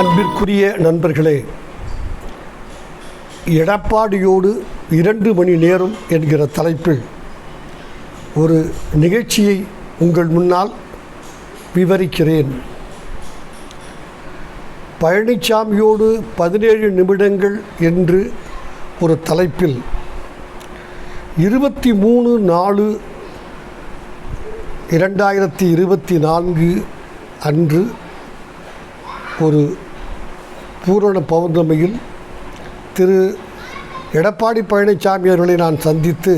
அன்பிற்குரிய நண்பர்களே எடப்பாடியோடு இரண்டு மணி நேரம் என்கிற தலைப்பில் ஒரு நிகழ்ச்சியை உங்கள் முன்னால் விவரிக்கிறேன். பழனிசாமியோடு பதினேழு நிமிடங்கள் என்று ஒரு தலைப்பில் இருபத்தி மூணு நாலு இரண்டாயிரத்தி இருபத்தி நான்கு அன்று ஒரு பூரண பௌர்ணமியில் திரு எடப்பாடி பழனிசாமி அவர்களை நான் சந்தித்து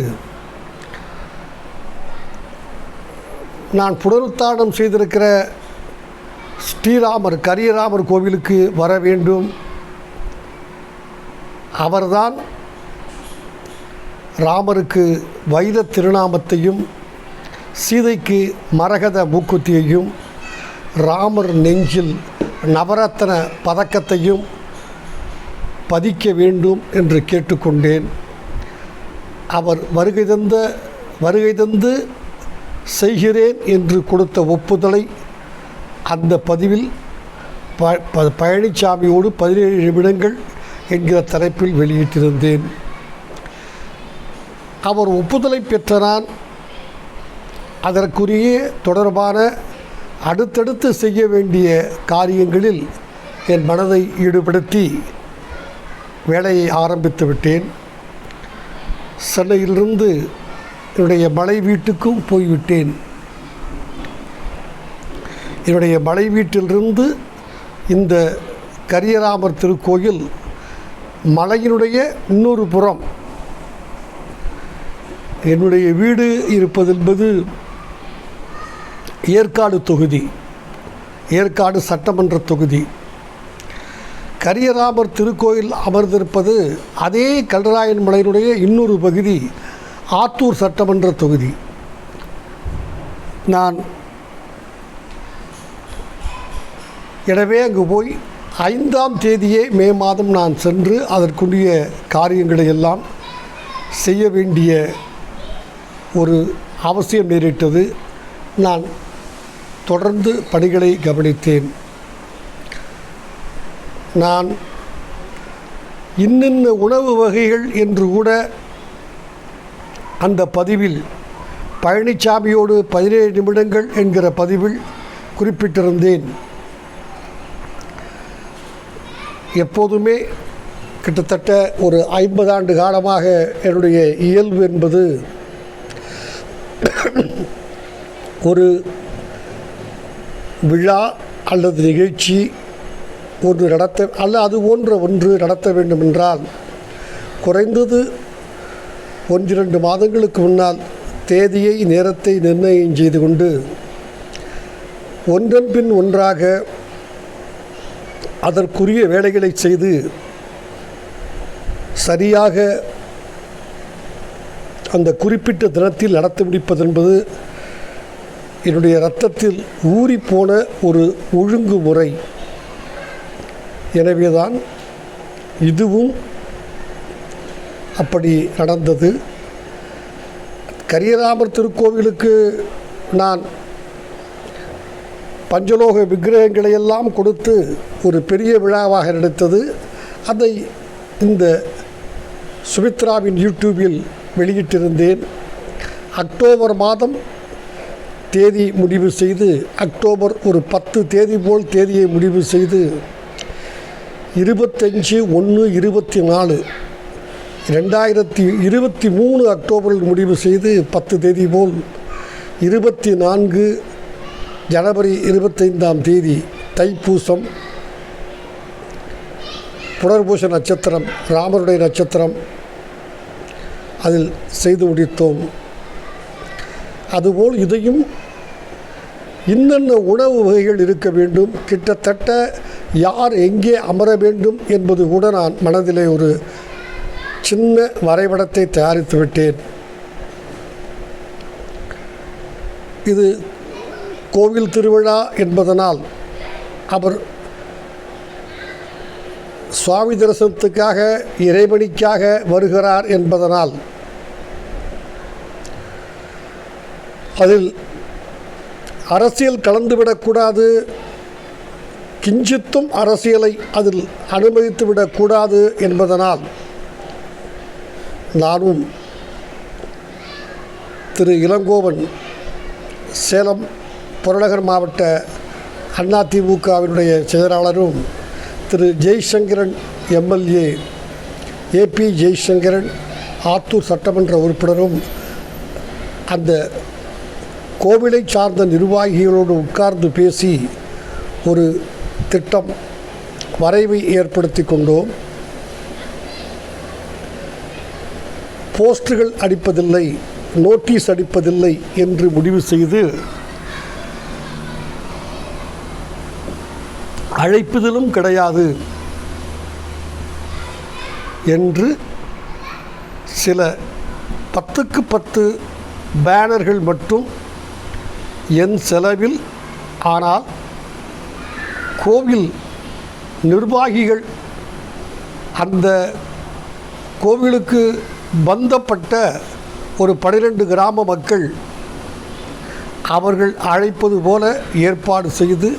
நான் புனருத்தாரணம் செய்திருக்கிற ஸ்ரீராமர் கரியராமர் கோவிலுக்கு வர வேண்டும். அவர்தான் ராமருக்கு வைத திருநாமத்தையும் சீதைக்கு மரகத மூக்குத்தியையும் ராமர் நெஞ்சில் நவரத்ன பதக்கத்தையும் பதிக்க வேண்டும் என்று கேட்டுக்கொண்டேன். அவர் வருகை தந்த வருகை தந்து செய்கிறேன் என்று கொடுத்த ஒப்புதலை அந்த பதிவில் ப ப- பழனிசாமியோடு பதினேழு நிமிடங்கள் என்கிற தலைப்பில் வெளியிட்டிருந்தேன். அவர் ஒப்புதலை பெற்ற நான் அதற்குரிய தொடர்பான அடுத்தடுத்து செய்ய வேண்டிய காரியங்களில் என் மனதை ஈடுபடுத்தி வேலையை ஆரம்பித்து விட்டேன். சென்னையிலிருந்து என்னுடைய மலை வீட்டுக்கும் போய்விட்டேன். என்னுடைய மலை வீட்டிலிருந்து இந்த கரியராமர் திருக்கோயில் மலையினுடைய இன்னொரு புறம். என்னுடைய வீடு இருப்பது என்பது ஏற்காடு தொகுதி ஏற்காடு சட்டமன்ற தொகுதி. கரியராமர் திருக்கோயில் அமர்ந்திருப்பது அதே கல்ராயன் மலையினுடைய இன்னொரு பகுதி ஆத்தூர் சட்டமன்ற தொகுதி. நான் எனவே அங்கு போய் ஐந்தாம் தேதியே மே மாதம் நான் சென்று அதற்குரிய காரியங்களை எல்லாம் செய்ய வேண்டிய ஒரு அவசியம் நேரிட்டது. நான் தொடர்ந்து பணிகளை கவனித்தேன். நான் இன்னின்ன உணவு வகைகள் என்று கூட அந்த பதிவில் பழனிசாமியோடு பதினேழு நிமிடங்கள் என்கிற பதிவில் குறிப்பிட்டிருந்தேன். எப்போதுமே கிட்டத்தட்ட ஒரு ஐம்பது ஆண்டு காலமாக என்னுடைய இயல்பு என்பது ஒரு விழா அல்லது நிகழ்ச்சி ஒன்று நடத்த அல்ல அது போன்ற ஒன்று நடத்த வேண்டுமென்றால் குறைந்தது ஒன்றிரண்டு மாதங்களுக்கு முன்னால் தேதியை நேரத்தை நிர்ணயம் செய்து கொண்டு ஒன்றன் பின் ஒன்றாக அதற்குரிய வேலைகளை செய்து சரியாக அந்த குறிப்பிட்ட தினத்தில் நடத்தி முடிப்பதென்பது என்னுடைய இரத்தத்தில் ஊறிப்போன ஒரு ஒழுங்குமுறை எனவேதான் இதுவும் அப்படி நடந்தது. கரியராமர் திருக்கோவிலுக்கு நான் பஞ்சலோக விக்கிரகங்களை எல்லாம் கொடுத்து ஒரு பெரிய விழாவாக நடத்தது. அதை இந்த சுமித்ராவின் யூடியூபில் வெளியிட்டிருந்தேன். அக்டோபர் மாதம் தேதி முடிவு செய்து அக்டோபர் ஒரு பத்து தேதி போல் தேதியை முடிவு செய்து இருபத்தஞ்சு ஒன்று இருபத்தி நாலு ரெண்டாயிரத்தி இருபத்தி மூணு அக்டோபரில் முடிவு செய்து பத்து தேதி போல் இருபத்தி நான்கு ஜனவரி இருபத்தைந்தாம் தேதி தைப்பூசம் புனர்பூச நட்சத்திரம் ராமருடைய நட்சத்திரம் அதில் செய்து முடித்தோம். அதுபோல் இதையும் இன்னென்ன உணவு வகைகள் இருக்க வேண்டும்? கிட்டத்தட்ட யார் எங்கே அமர வேண்டும் என்பது கூட நான் மனதிலே ஒரு சின்ன வரைபடத்தை தயாரித்து விட்டேன். இது கோவில் திருவிழா என்பதனால் அவர் சுவாமி தரிசனத்துக்காக இறைவனிக்காக வருகிறார் என்பதனால் அதில் அரசியல் கலந்துவிடக்கூடாது. கிஞ்சித்தும் அரசியலை அதில் அனுமதித்துவிடக்கூடாது என்பதனால் நானும் திரு இளங்கோவன் சேலம் புறநகர் மாவட்ட அதிமுகவினுடைய செயலாளரும் திரு ஜெய்சங்கரன் எம்எல்ஏ ஏபி ஜெய்சங்கரன் ஆத்தூர் சட்டமன்ற உறுப்பினரும் அந்த கோவிலை சார்ந்த நிர்வாகிகளோடு உட்கார்ந்து பேசி ஒரு திட்டம் வரைவை ஏற்படுத்தி கொண்டோம். போஸ்டர்கள் அடிப்பதில்லை நோட்டீஸ் அடிப்பதில்லை என்று முடிவு செய்து அழைப்புதலும் கிடையாது என்று சில பத்துக்கு பத்து பேனர்கள் மட்டும் என் செலவில் ஆனால் கோவில் நிர்வாகிகள் அந்த கோவிலுக்கு பந்தப்பட்ட ஒரு பனிரெண்டு கிராம மக்கள் அவர்கள் அழைப்பது போல ஏற்பாடு செய்து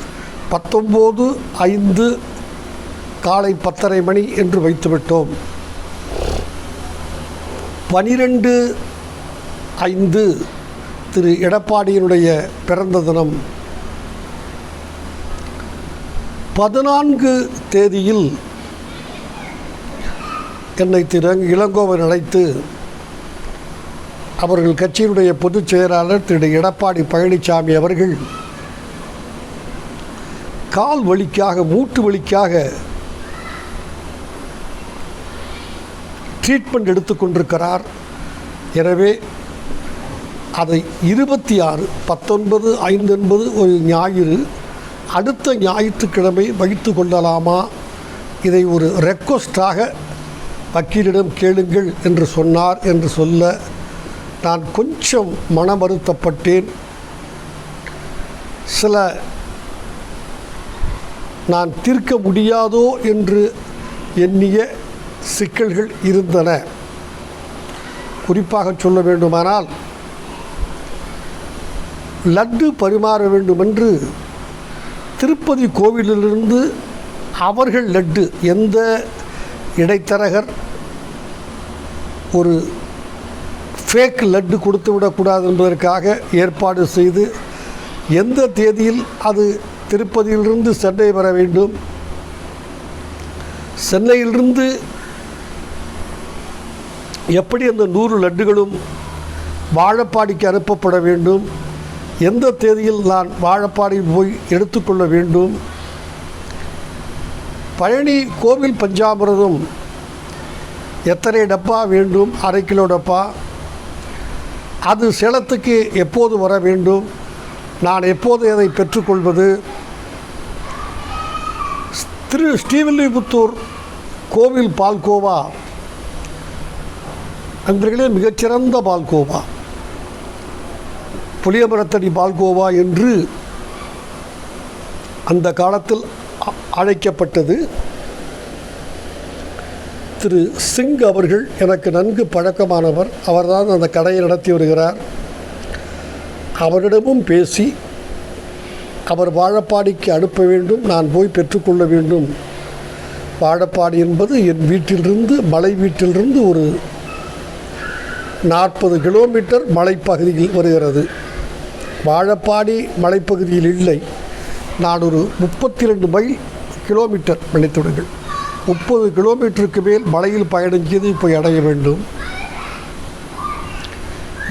பத்தொம்போது ஐந்து காலை பத்தரை மணி என்று வைத்துவிட்டோம். பனிரெண்டு ஐந்து திரு எடப்பாடியினுடைய பிறந்த தினம் பதினான்கு தேதியில் என்னை திரு இளங்கோவன் அழைத்து அவர்கள் கட்சியினுடைய பொதுச் செயலாளர் திரு எடப்பாடி பழனிசாமி அவர்கள் கால் வலிக்காக மூட்டு வலிக்காக ட்ரீட்மெண்ட் எடுத்துக்கொண்டிருக்கிறார் எனவே அதை இருபத்தி ஆறு பத்தொன்பது ஐந்து என்பது ஒரு ஞாயிறு அடுத்த ஞாயிற்றுக்கிழமை வைத்து கொள்ளலாமா? இதை ஒரு ரெக்வஸ்டாக வக்கீலிடம் கேளுங்கள் என்று சொன்னார் என்று சொல்ல நான் கொஞ்சம் மன வருத்தப்பட்டேன் சில நான் தீர்க்க முடியாதோ என்று எண்ணிய சிக்கல்கள் இருந்தன. குறிப்பாக சொல்ல வேண்டுமானால் லட்டு பரிமாற வேண்டுமென்று திருப்பதி கோவிலிலிருந்து அவர்கள் லட்டு எந்த இடைத்தரகர் ஒரு ஃபேக் லட்டு கொடுத்து விடக்கூடாது என்பதற்காக ஏற்பாடு செய்து எந்த தேதியில் அது திருப்பதியிலிருந்து சென்னை வர வேண்டும்? சென்னையிலிருந்து எப்படி அந்த நூறு லட்டுகளும் வாழப்பாடிக்கு அனுப்பப்பட வேண்டும்? எந்த தேதியில் நான் வாழப்பாடி போய் எடுத்துக்கொள்ள வேண்டும்? பழனி கோவில் பஞ்சாமிரதம் எத்தனை டப்பா வேண்டும்? அரை கிலோ டப்பா. அது சேலத்துக்கு எப்போது வர வேண்டும்? நான் எப்போது அதை பெற்றுக்கொள்வது? திரு ஸ்ரீவில்லிபுத்தூர் கோவில் பால்கோவா. நண்பர்களே மிகச்சிறந்த பால்கோவா. புளியமரத்தடி பால்கோவா என்று அந்த காலத்தில் அ- அழைக்கப்பட்டது. திரு சிங் அவர்கள் எனக்கு நன்கு பழக்கமானவர். அவர்தான் அந்த கடையை நடத்தி வருகிறார். அவரிடமும் பேசி அவர் வாழப்பாடிக்கு அனுப்ப வேண்டும் நான் போய் பெற்றுக்கொள்ள வேண்டும். வாழப்பாடி என்பது என் வீட்டிலிருந்து மலை வீட்டிலிருந்து ஒரு நாற்பது கிலோமீட்டர் மலைப்பகுதியில் வருகிறது. வாழப்பாடி மலைப்பகுதியில் இல்லை. நான் ஒரு முப்பத்தி ரெண்டு மைல் கிலோமீட்டர் நினைத்துடுங்கள் முப்பது கிலோமீட்டருக்கு மேல் மலையில் பயணம் செய்து போய் அடைய வேண்டும்.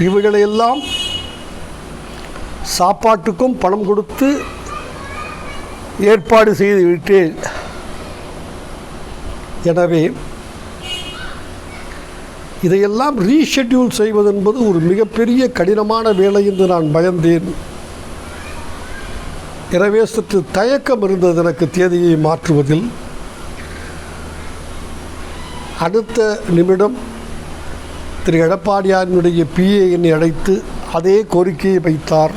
இவைகளையெல்லாம் சாப்பாட்டுக்கும் பணம் கொடுத்து ஏற்பாடு செய்து விட்டேன். எனவே இதையெல்லாம் ரீஷெட்யூல் செய்வது என்பது ஒரு மிகப்பெரிய கடினமான வேலை என்று நான் பயந்தேன். எனவே சற்று தயக்கம் இருந்தது எனக்கு தேதியை மாற்றுவதில். அடுத்த நிமிடம் திரு எடப்பாடியாரினுடைய பிஏ என்னை அழைத்து அதே கோரிக்கையை வைத்தார்.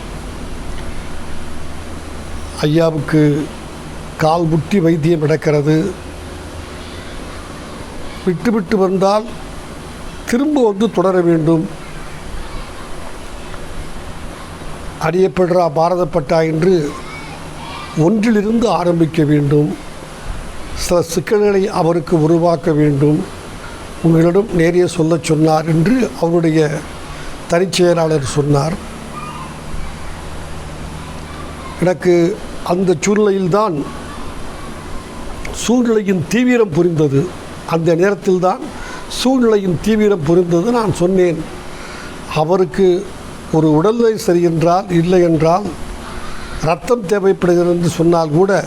ஐயாவுக்கு கால் முட்டி வைத்தியம் நடக்கிறது. விட்டு விட்டு வந்தால் திரும்ப வந்து தொடர வேண்டும். அறியப்படுறா பாரதப்பட்டா என்று ஒன்றிலிருந்து ஆரம்பிக்க வேண்டும். சில சிக்கல்களை அவருக்கு உருவாக்க வேண்டும். உங்களிடம் நேரே சொல்ல சொன்னார் என்று அவருடைய தனிச்செயலாளர் சொன்னார். எனக்கு அந்த சூழ்நிலையில்தான் சூழ்நிலையின் தீவிரம் புரிந்தது. அந்த நேரத்தில்தான் சூழ்நிலையின் தீவிரம் புரிந்தது நான் சொன்னேன். அவருக்கு ஒரு உடல்நிலை சரி என்றால் இல்லை என்றால் ரத்தம் தேவைப்படுகிறது என்று சொன்னால் கூட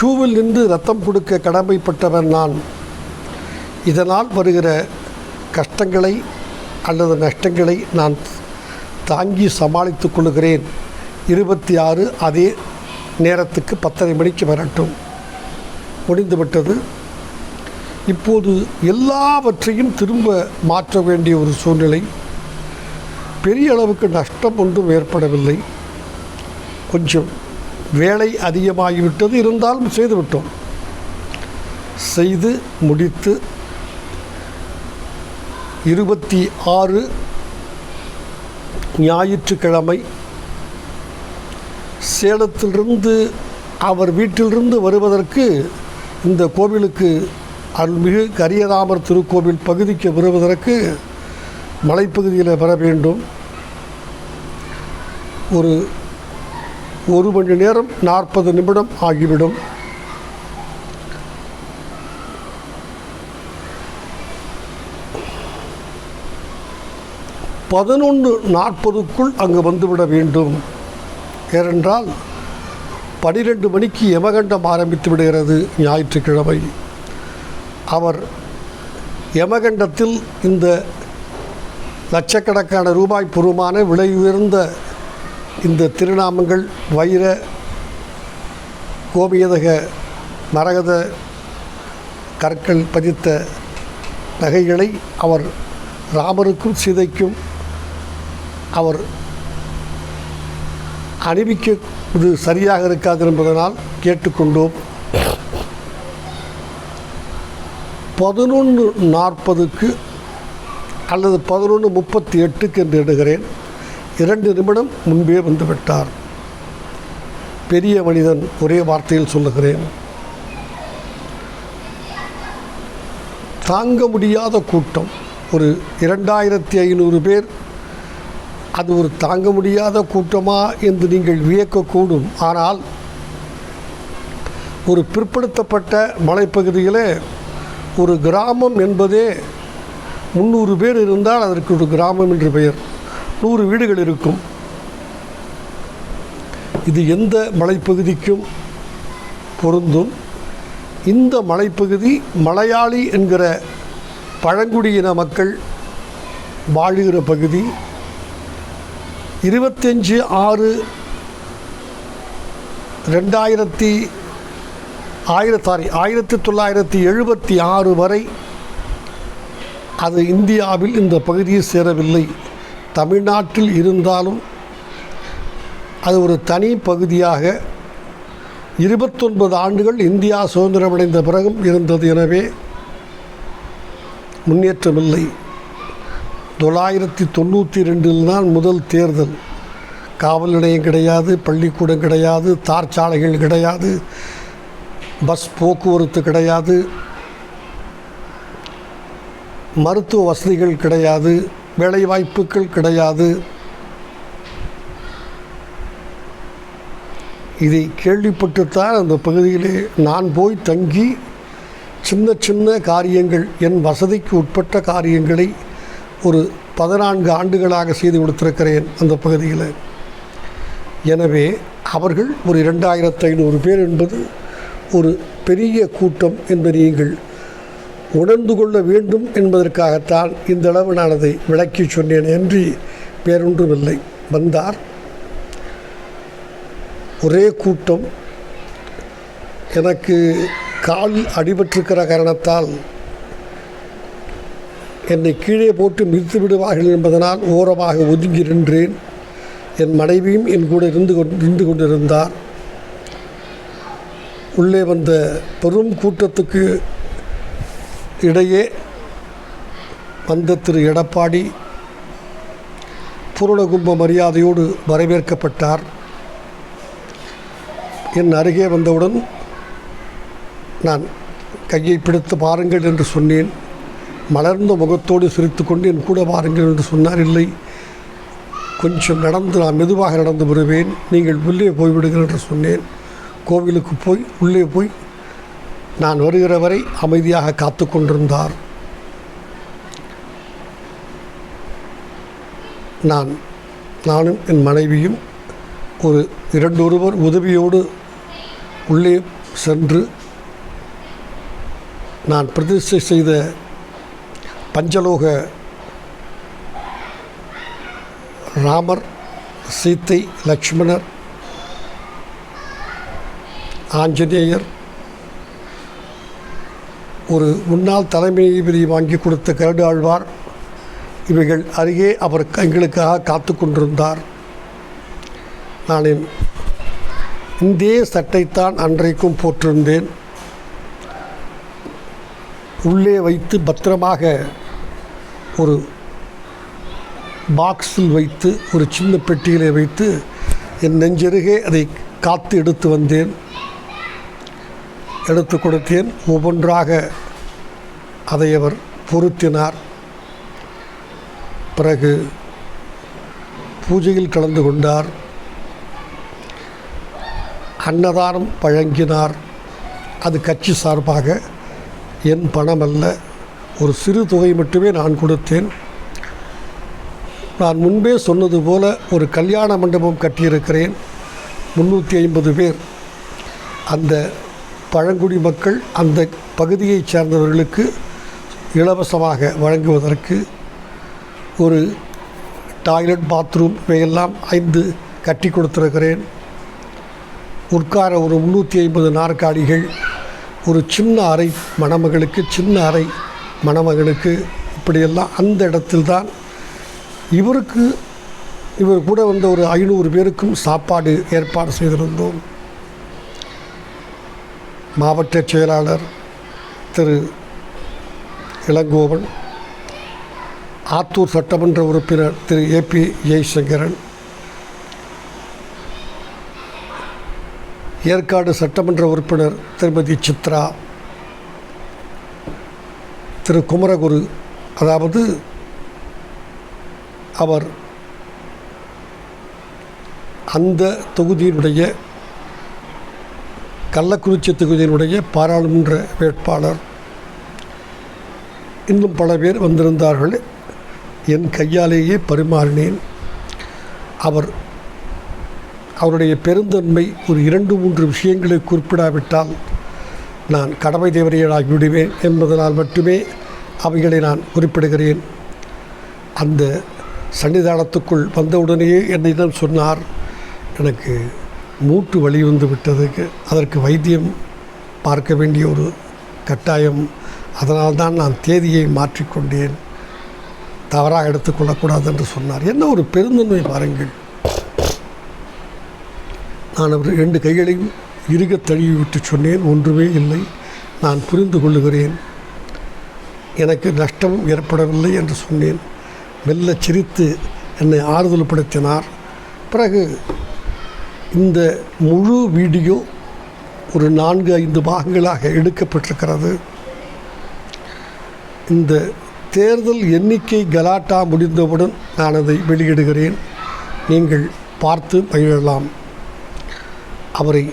கியூவில் நின்று ரத்தம் கொடுக்க கடமைப்பட்டவன் நான். இதனால் வருகிற கஷ்டங்களை அல்லது நஷ்டங்களை நான் தாங்கி சமாளித்துக் கொள்கிறேன். இருபத்தி ஆறு அதே நேரத்துக்கு பத்தரை மணிக்கு வரட்டும். முடிந்துவிட்டது. இப்போது எல்லாவற்றையும் திரும்ப மாற்ற வேண்டிய ஒரு சூழ்நிலை. பெரிய அளவுக்கு நஷ்டம் ஒன்றும் ஏற்படவில்லை. கொஞ்சம் வேலை அதிகமாகிவிட்டது. இருந்தாலும் செய்துவிட்டோம். செய்து முடித்து இருபத்தி ஆறு ஞாயிற்றுக்கிழமை சேலத்திலிருந்து அவர் வீட்டிலிருந்து வருவதற்கு இந்த கோவிலுக்கு அருள்மிகு கரியராமர் திருக்கோவில் பகுதிக்கு வருவதற்கு மலைப்பகுதியில் வர வேண்டும். ஒரு ஒரு மணி நேரம் நாற்பது நிமிடம் ஆகிவிடும். பதினொன்று நாற்பதுக்குள் அங்கு வந்துவிட வேண்டும். ஏனென்றால் பனிரெண்டு மணிக்கு யமகண்டம் ஆரம்பித்து விடுகிறது ஞாயிற்றுக்கிழமை. அவர் யமகண்டத்தில் இந்த லட்சக்கணக்கான ரூபாய் பூர்வமான விலை உயர்ந்த இந்த திருநாமங்கள் வைர கோபியதக மரகத கற்கள் பதித்த நகைகளை அவர் ராமருக்கும் சீதைக்கும் அவர் அணிவிக்க இது சரியாக இருக்காது என்பதனால் கேட்டுக்கொண்டோம். பதினொன்று நாற்பதுக்கு அல்லது பதினொன்று முப்பத்தி எட்டுக்கு என்று எண்ணுகிறேன். இரண்டு நிமிடம் முன்பே வந்துவிட்டார். பெரிய மனிதன் ஒரே வார்த்தையில் சொல்லுகிறேன். தாங்க முடியாத கூட்டம். ஒரு இரண்டாயிரத்தி ஐநூறு பேர். அது ஒரு தாங்க முடியாத கூட்டமா என்று நீங்கள் வியக்கக்கூடும். ஆனால் ஒரு பிற்படுத்தப்பட்ட மலைப்பகுதியில் ஒரு கிராமம் என்பதே முந்நூறு பேர் இருந்தால் அதற்கு ஒரு கிராமம் என்று பெயர். நூறு வீடுகள் இருக்கும். இது எந்த மலைப்பகுதிக்கும் பொருந்தும். இந்த மலைப்பகுதி மலையாளி என்கிற பழங்குடியின மக்கள் வாழுகிற பகுதி. இருபத்தஞ்சு ஆறு ரெண்டாயிரத்தி ஆயிரத்தி சாரி ஆயிரத்தி தொள்ளாயிரத்தி எழுபத்தி ஆறு வரை அது இந்தியாவில் இந்த பகுதியில் சேரவில்லை. தமிழ்நாட்டில் இருந்தாலும் அது ஒரு தனி பகுதியாக இருபத்தொன்பது ஆண்டுகள் இந்தியா சுதந்திரமடைந்த பிறகும் இருந்தது எனவே முன்னேற்றமில்லை. தொள்ளாயிரத்தி தொண்ணூற்றி ரெண்டில் தான் முதல் தேர்தல். காவல் நிலையம் கிடையாது பள்ளிக்கூடம் கிடையாது தார் சாலைகள் கிடையாது. பஸ் போக்குவரத்து கிடையாது. மருத்துவ வசதிகள் கிடையாது. வேலைவாய்ப்புகள் கிடையாது. இதை கேள்விப்பட்டுத்தான் அந்த பகுதியிலே நான் போய் தங்கி சின்ன சின்ன காரியங்கள் என் வசதிக்கு உட்பட்ட காரியங்களை ஒரு பதினான்கு ஆண்டுகளாக செய்து கொடுத்திருக்கிறேன் அந்த பகுதியில். எனவே அவர்கள் ஒரு இரண்டாயிரத்து ஐநூறு பேர் என்பது ஒரு பெரிய கூட்டம் என்பதை நீங்கள் உணர்ந்து கொள்ள வேண்டும் என்பதற்காகத்தான் இந்த அளவு நான் அதை விளக்கி சொன்னேன் என்று வேறொன்றுமில்லை. வந்தார். ஒரே கூட்டம். எனக்கு கால் அடிபட்டிருக்கிற காரணத்தால் என்னை கீழே போட்டு மிதித்து விடுவார்கள் என்பதனால் ஓரமாக ஒதுங்கி நின்றேன். என் மனைவியும் என் கூட இருந்து கொண்டு இருந்து கொண்டிருந்தார். உள்ளே வந்த பெரும் கூட்டத்துக்கு இடையே வந்த திரு எடப்பாடி பூரணகும்ப மரியாதையோடு வரவேற்கப்பட்டார். என் அருகே வந்தவுடன் நான் கையை பிடித்து பாருங்கள் என்று சொன்னேன். மலர்ந்த முகத்தோடு சிரித்துக்கொண்டு என் கூட பாருங்கள் என்று சொன்னார். இல்லை கொஞ்சம் நடந்து நான் மெதுவாக நடந்து வருவேன். நீங்கள் உள்ளே போய்விடுங்கள் என்று சொன்னேன். கோவிலுக்கு போய் உள்ளே போய் நான் வருகிற வரை அமைதியாக காத்து கொண்டிருந்தார். நான் நானும் என் மனைவியும் ஒரு இரண்டு ஒருவர் உதவியோடு உள்ளே சென்று நான் பிரதிஷ்டை செய்த பஞ்சலோக ராமர் சீத்தை லக்ஷ்மணர் ஆஞ்சநேயர் ஒரு முன்னாள் தலைமை நீதிபதி வாங்கி கொடுத்த கருடு ஆழ்வார். இவைகள் அருகே அவர் எங்களுக்காக காத்து கொண்டிருந்தார். நான் இந்தே சட்டைத்தான் அன்றைக்கும் போட்டிருந்தேன். உள்ளே வைத்து பத்திரமாக ஒரு பாக்ஸில் வைத்து ஒரு சின்ன பெட்டியிலே வைத்து என் நெஞ்சருகே அதை காத்து எடுத்து வந்தேன். எடுத்து கொடுத்தேன். ஒவ்வொன்றாக அதை அவர் பொருத்தினார். பிறகு பூஜையில் கலந்து கொண்டார். அன்னதானம் வழங்கினார். அது கட்சி சார்பாக என் பணம் அல்ல ஒரு சிறு தொகை மட்டுமே நான் கொடுத்தேன். நான் முன்பே சொன்னது போல ஒரு கல்யாண மண்டபம் கட்டியிருக்கிறேன். முந்நூற்றி ஐம்பது பேர். அந்த பழங்குடி மக்கள் அந்த பகுதியைச் சேர்ந்தவர்களுக்கு இலவசமாக வழங்குவதற்கு ஒரு டாய்லெட் பாத்ரூம் இவையெல்லாம் ஐந்து கட்டி கொடுத்துருக்கிறேன். உட்கார ஒரு முந்நூற்றி ஐம்பது நாற்காலிகள் ஒரு சின்ன அறை மணமகளுக்கு சின்ன அறை மணமகளுக்கு இப்படியெல்லாம் அந்த இடத்தில்தான். இவருக்கு இவர் கூட வந்த ஒரு ஐநூறு பேருக்கும் சாப்பாடு ஏற்பாடு செய்திருந்தோம். மாவட்ட செயலாளர் திரு இளங்கோவன் ஆத்தூர் சட்டமன்ற உறுப்பினர் திரு ஏபி ஜெய்சங்கரன் ஏற்காடு சட்டமன்ற உறுப்பினர் திருமதி சித்ரா திரு குமரகுரு அதாவது அவர் அந்த தொகுதியினுடைய கள்ளக்குறிச்சி தொகுதியினுடைய பாராளுமன்ற வேட்பாளர். இன்னும் பல பேர் வந்திருந்தார்கள். என் கையாலேயே பரிமாறினேன். அவர் அவருடைய பெருந்தன்மை ஒரு இரண்டு மூன்று விஷயங்களை குறிப்பிடாவிட்டால் நான் கடமை தேவரையனாகி விடுவேன் என்பதனால் மட்டுமே அவைகளை நான் குறிப்பிடுகிறேன். அந்த சன்னிதானத்துக்குள் வந்தவுடனேயே என்னிடம் சொன்னார் எனக்கு மூட்டு வலி வந்து விட்டதுக்கு அதற்கு வைத்தியம் பார்க்க வேண்டிய ஒரு கட்டாயம். அதனால்தான் நான் தேதியை மாற்றிக்கொண்டேன். தவறாக எடுத்துக்கொள்ளக்கூடாது என்று சொன்னார். என்ன ஒரு பெருந்தன்மை பாருங்கள். நான் அவர் ரெண்டு கைகளையும் இருக தழுவி விட்டு சொன்னேன். ஒன்றுமே இல்லை. நான் புரிந்து கொள்ளுகிறேன். எனக்கு நஷ்டம் ஏற்படவில்லை என்று சொன்னேன். மெல்ல சிரித்து என்னை ஆறுதல்படுத்தினார். பிறகு இந்த முழு வீடியோ ஒரு நான்கு ஐந்து பாகங்களாக எடுக்கப்பட்டிருக்கிறது. இந்த தேர்தல் எண்ணிக்கை கலாட்டா முடிந்தவுடன் நான் அதை வெளியிடுகிறேன். நீங்கள் பார்த்து மகிழலாம். அவரை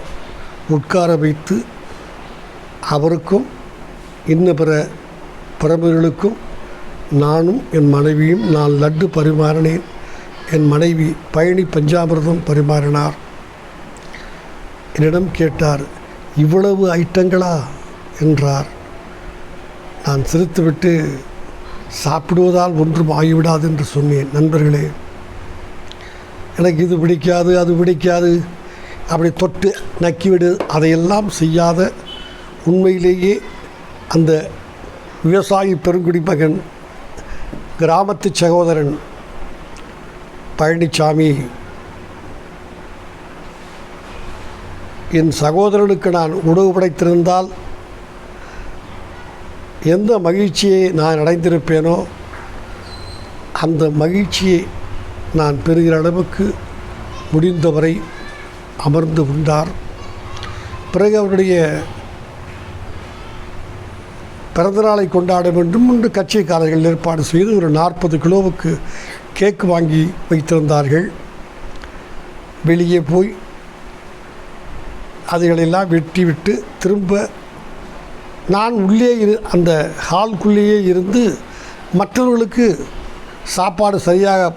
உட்கார வைத்து அவருக்கும் இன்ன பிற பிரபுகளுக்கும் நானும் என் மனைவியும் நான் லட்டு பரிமாறினேன். என் மனைவி பழனி பஞ்சாமிரதம் பரிமாறினார். என்னிடம் கேட்டார் இவ்வளவு ஐட்டங்களா? என்றார். நான் சிரித்துவிட்டு சாப்பிடுவதால் ஒன்றும் ஆகிவிடாது என்று சொன்னேன். நண்பர்களே எனக்கு இது பிடிக்காது அது பிடிக்காது. அப்படி தொட்டு நக்கிவிடு. அதையெல்லாம் செய்யாத உண்மையிலேயே அந்த விவசாயி பெருங்குடி மகன் கிராமத்து சகோதரன் பழனிசாமி என் சகோதரனுக்கு நான் உணவு படைத்திருந்தால் எந்த மகிழ்ச்சியை நான் அடைந்திருப்பேனோ அந்த மகிழ்ச்சியை நான் பெறுகிற அளவுக்கு முடிந்தவரை அமர்ந்து உண்டார். பிறகு அவருடைய பிறந்தநாளை கொண்டாட வேண்டும் என்று கட்சிக்காரர்கள் ஏற்பாடு செய்து ஒரு நாற்பது கிலோவுக்கு கேக் வாங்கி வைத்திருந்தார்கள். வெளியே போய் அதுகளெல்லாம் வெட்டி விட்டு திரும்ப நான் உள்ளே இரு அந்த ஹால்குள்ளேயே இருந்து மற்றவர்களுக்கு சாப்பாடு சரியாக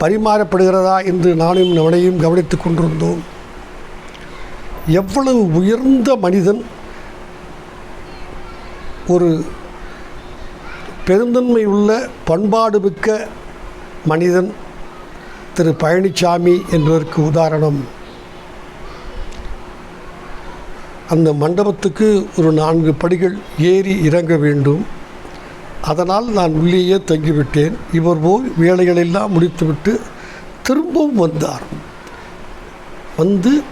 பரிமாறப்படுகிறதா என்று நானும் அவனையும் கவனித்து கொண்டிருந்தோம். எவ்வளவு உயர்ந்த மனிதன் ஒரு பெருந்தன்மை உள்ள பண்பாடு மிக்க மனிதன் திரு பழனிசாமி என்பதற்கு உதாரணம். அந்த மண்டபத்துக்கு ஒரு நான்கு படிகள் ஏறி இறங்க வேண்டும். அதனால் நான் உள்ளேயே தங்கிவிட்டேன். இவர் போய் வேலைகளெல்லாம் முடித்துவிட்டு திரும்பவும் வந்தார். வந்து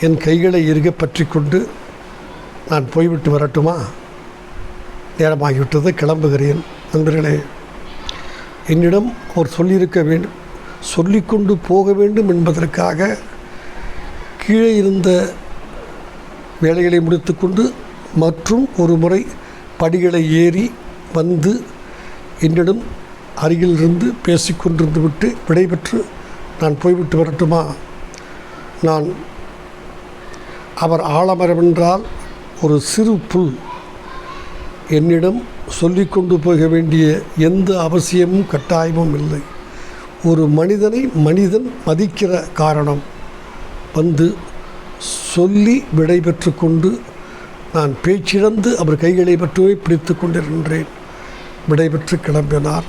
என் கைகளை இறுக பற்றி கொண்டு நான் போய்விட்டு வரட்டுமா? நேரமாகிவிட்டது. கிளம்புகிறேன். நண்பர்களே என்னிடம் அவர் சொல்லியிருக்க வேண்டும். சொல்லிக்கொண்டு போக வேண்டும் என்பதற்காக கீழே இருந்த வேலைகளை முடித்துக்கொண்டு மற்றும் ஒரு முறை படிகளை ஏறி வந்து என்னிடம் அருகிலிருந்து பேசிக்கொண்டிருந்து விட்டு விடைபெற்று நான் போய்விட்டு வரட்டுமா? நான் அவர் ஆலமரம் என்றால் ஒரு சிறு புல் என்னிடம் சொல்லிக்கொண்டு போக வேண்டிய எந்த அவசியமும் கட்டாயமும் இல்லை. ஒரு மனிதனை மனிதன் மதிக்கிற காரணம். வந்து சொல்லி விடைபெற்று கொண்டு நான் பேச்சிழந்து அவர் கைகளை மட்டுமே பிடித்து கொண்டிருக்கின்றேன் விடைபெற்று கிளம்பினார்.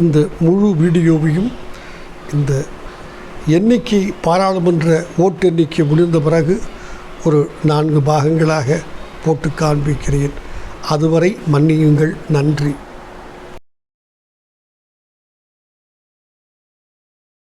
இந்த முழு வீடியோவையும் இந்த எண்ணிக்கை பாராளுமன்ற ஓட்டு எண்ணிக்கை முடிந்த பிறகு ஒரு நான்கு பாகங்களாக போட்டு காண்பிக்கிறேன். அதுவரை மன்னியுங்கள். நன்றி.